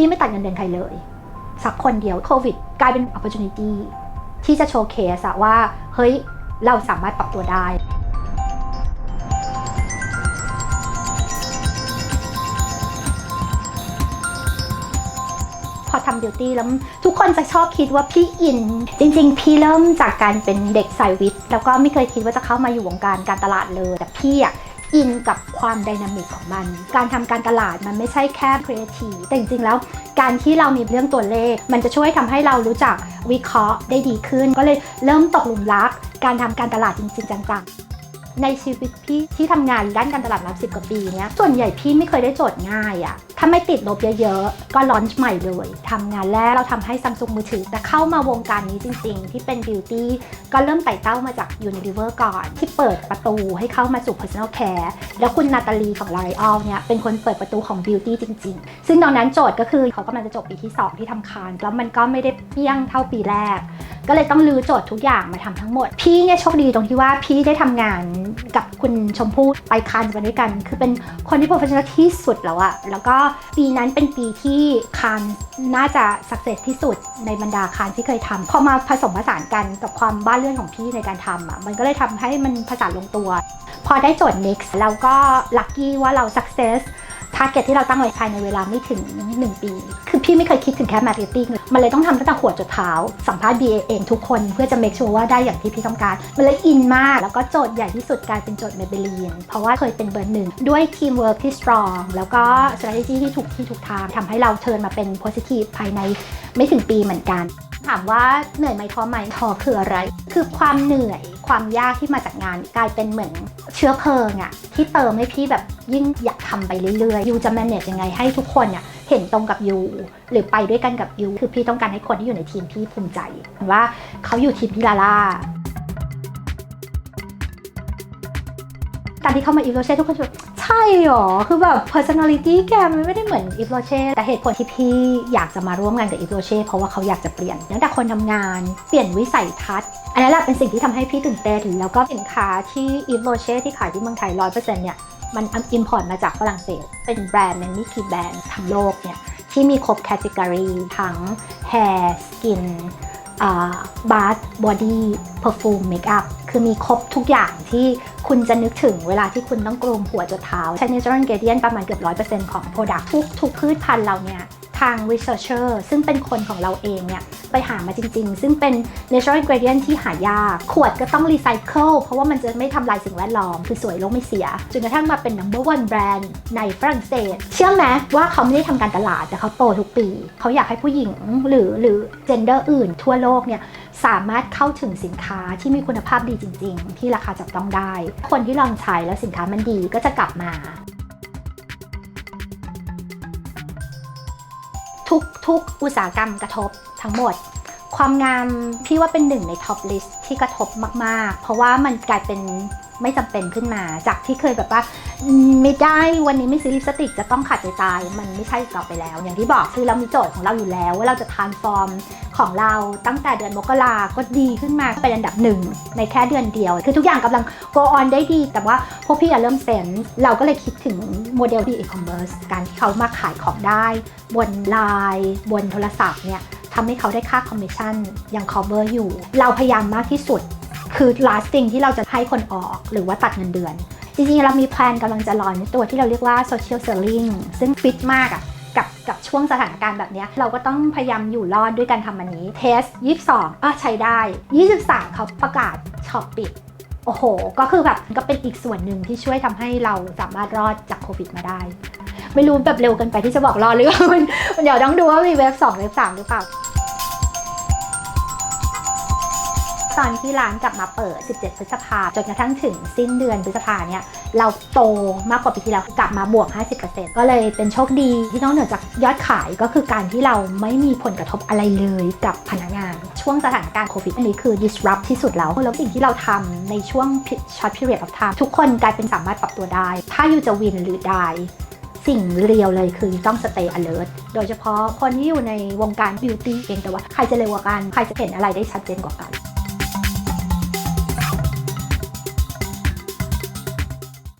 พี่ไม่ตัดเงินเดือนใครเลย สักคนเดียวโควิดกลายเป็น opportunity ที่จะโชว์เคสอะว่า เฮ้ย เราสามารถปรับตัวได้พอทำบิวตี้แล้วทุกคนจะชอบคิดว่าพี่อิน จริง ๆ พี่เริ่มจากการเป็นเด็กสายวิทย์ แล้วก็ไม่เคยคิดว่าจะเข้ามาอยู่วงการการตลาดเลย แต่พี่อะ อินกับความดินามิกของมัน การทำการตลาดมันไม่ใช่แค่ครีเอทีฟแต่จริงๆแล้ว การที่เรามีเรื่องตัวเลข มันจะช่วยทำให้เรารู้จักวิเคราะห์ได้ดีขึ้น ก็เลยเริ่มตกหลุมรัก การทำการตลาดจริงๆจังๆ ในชีวิตพี่ที่ทำงานด้านการตลาดมาสิบกว่าปีเนี้ยส่วนใหญ่พี่ไม่เคยได้โจทย์ง่ายอะถ้าไม่ติดลบเยอะๆ ก็ลอนช์ใหม่เลยทำงานแรกเราทำให้ซัมซุงมือถือ แต่เข้ามาวงการนี้จริงๆ ที่เป็นบิวตี้ก็เริ่มไต่เต้ามาจาก Unilever ก่อน ที่เปิดประตูให้เข้ามาสู่ Personal Care แล้วคุณนาตาลีของ L'Oreal เนี่ยเป็นคนเปิดประตูของบิวตี้จริงๆ ซึ่งตอนนั้นโจทย์ก็คือเขากำลังจะจบปีที่ 2 ที่ทำคานแล้วมันก็ไม่ได้เพี้ยงเท่าปีแรก ก็เลยต้องรื้อโจทย์ทุกอย่างมาทำทั้งหมด พี่เนี่ยโชคดีตรงที่ว่าพี่ได้ทำงานกับคุณชมพู่ไปคานส์มาด้วยกัน คือเป็นคนที่ professional ที่สุดแล้วอะแล้วก็ปีนั้นเป็นปีที่คานน่าจะ success ที่สุดในบรรดาคานที่เคยทำพอมาผสมผสานกันกับความบ้าเลื่อนของพี่ในการทำอะมันก็เลยทำให้มันผสานลงตัว พอได้โจทย์ next เราก็ lucky ว่าเรา success ทาร์เก็ตที่เราตั้งไว้ภายในเวลาไม่ถึง 1 ปี คือพี่ไม่เคยคิดถึงแค่ marketing เลยมันเลยต้องทำตั้งแต่หัวจดเท้า สัมภาษณ์ BA เองทุกคนเพื่อจะ make sure ว่าได้อย่างที่พี่ต้องการ มันเลยอินมาก แล้วก็โจทย์ใหญ่ที่สุดกลายเป็นโจทย์ Maybelline เพราะว่าเคยเป็นเบอร์หนึ่ง ด้วย teamwork ที่ strong แล้วก็ strategy ที่ถูกที่ถูกทางทำให้เราเทิร์นมาเป็น positive ภายในไม่ถึงปีเหมือนกัน ถามว่าเหนื่อยไหมท้อไหมท้อคืออะไร คือความเหนื่อย ความยากที่มาจากงานกลายเป็นเหมือนเชื้อเพลิงอะที่เติมให้พี่แบบยิ่งอยากทำไปเรื่อยๆยูจะ manage ยังไงให้ทุกคนเนี่ยเห็นตรงกับยูหรือไปด้วยกันกับยูคือพี่ต้องการให้คนที่อยู่ในทีมพี่ภูมิใจว่าเขาอยู่ทีมพี่ลาล่า การที่เข้ามาอีฟโรเช่ทุกคนจะแบบใช่หรอ คือแบบ personality แกมันไม่ได้เหมือนอีฟโรเช่แต่เหตุผลที่พี่อยากจะมาร่วมงานกับอีฟโรเช่เพราะว่าเขาอยากจะเปลี่ยนตั้งแต่คนทำงานเปลี่ยนวิสัยทัศน์อันนั้นแหละเป็นสิ่งที่ทำให้พี่ตื่นเต้นแล้วก็สินค้าที่อีฟโรเช่ที่ขายที่เมืองไทย100%เนี่ยมันอิมพอร์ตมาจากฝรั่งเศส เป็นแบรนด์ในม่กี่แบรนด์ทั้งโลกเนี่ยที่มีครบแคตตากรีทั้ง hair skin บาร์บอดี้เพอร์ฟูมเมคอัพ คือมีครบทุกอย่างที่คุณจะนึกถึงเวลาที่คุณต้องกลมหัวจดเท้า ใช้ Natural Ingredient ประมาณเกือบ 100%ของ Product ทุกทุกพืชพันธุ์เราเนี่ยทาง Researcher ซึ่งเป็นคนของเราเองเนี่ยไปหามาจริงๆ ซึ่งเป็น Natural Ingredient ที่หายาก ขวดก็ต้องรีไซเคิลเพราะว่ามันจะไม่ทำลายสิ่งแวดล้อม คือสวยโลกไม่เสีย จนกระทั่งมาเป็น number one brand ในฝรั่งเศส เชื่อไหมว่าเขาไม่ได้ทำการตลาด แต่เขาโตทุกปี เขาอยากให้ผู้หญิงหรือหรือ gender อื่นทั่วโลกเนี่ย สามารถเข้าถึงสินค้าที่มีคุณภาพดีจริง ๆ ที่ราคาจับต้องได้ คนที่ลองใช้แล้วสินค้ามันดีก็จะกลับมา ทุกทุกอุตสาหกรรมกระทบทั้งหมดความงามพี่ว่าเป็นหนึ่งในท็อปลิสต์ที่กระทบมากๆ เพราะว่ามันกลายเป็นไม่จำเป็นขึ้นมาจากที่เคยแบบว่า ไม่ได้วันนี้ไม่ซื้อลิปสติกจะต้องขาดใจตาย มันไม่ใช่อีกต่อไปแล้ว อย่างที่บอกคือเรามีโจทย์ของเราอยู่แล้ว ว่าเราจะทานฟอร์ม ของเราตั้งแต่เดือนมกราก็ดีขึ้นมาเป็นอันดับหนึ่งในแค่เดือนเดียว คือทุกอย่างกำลัง go on ได้ดี แต่ว่าพวกพี่อะเริ่มเซนเราก็เลยคิดถึงโมเดลดีอีคอมเมิร์ซการที่เขามาขายของได้ บนไลน์บนโทรศัพท์เนี่ยทำให้เขาได้ค่าคอมมิชชั่นยัง cover อยู่ เราพยายามมากที่สุด คือ last thing ที่เราจะให้คนออกหรือว่าตัดเงินเดือนจริงๆ เรามีแพลนกำลังจะลอนตัวที่เราเรียกว่า social selling ซึ่งฟิตมากอะ กับกับช่วงสถานการณ์แบบนี้เราก็ต้องพยายามอยู่รอดด้วยการทำอันนี้เทส22อะใช้ได้ 23 เขาประกาศช็อปปิดโอ้โห ก็คือแบบก็เป็นอีกส่วนหนึ่งที่ช่วยทำให้เราสามารถรอดจากโควิดมาได้ ไม่รู้แบบเร็วเกินไปที่จะบอกรอดหรือเปล่ามันมันเดี๋ยวต้องดูว่ามีเว็บ2เว็บ3หรือเปล่า ตอนที่ร้านกลับมาเปิด 17 พฤษภาจนกระทั่งถึงสิ้นเดือนพฤษภาเนี่ยเราโตมากกว่าปีที่แล้วกลับมาบวก 50%ก็เลยเป็นโชคดีที่นอกเหนือจากยอดขายก็คือการที่เราไม่มีผลกระทบอะไรเลยกับพนักงาน ช่วงสถานการณ์โควิดอันนี้คือ disrupt ที่สุดแล้วแล้วสิ่งที่เราทำในช่วง short period of time ทุกคนกลายเป็นสามารถปรับตัวได้ ถ้าอยู่จะวินหรือได้สิ่งเรียวเลยคือต้อง stay alert โดยเฉพาะคนที่อยู่ในวงการ beauty เองแต่ว่าใครจะเร็วกว่ากัน ใครจะเห็นอะไรได้ชัดเจนกว่ากัน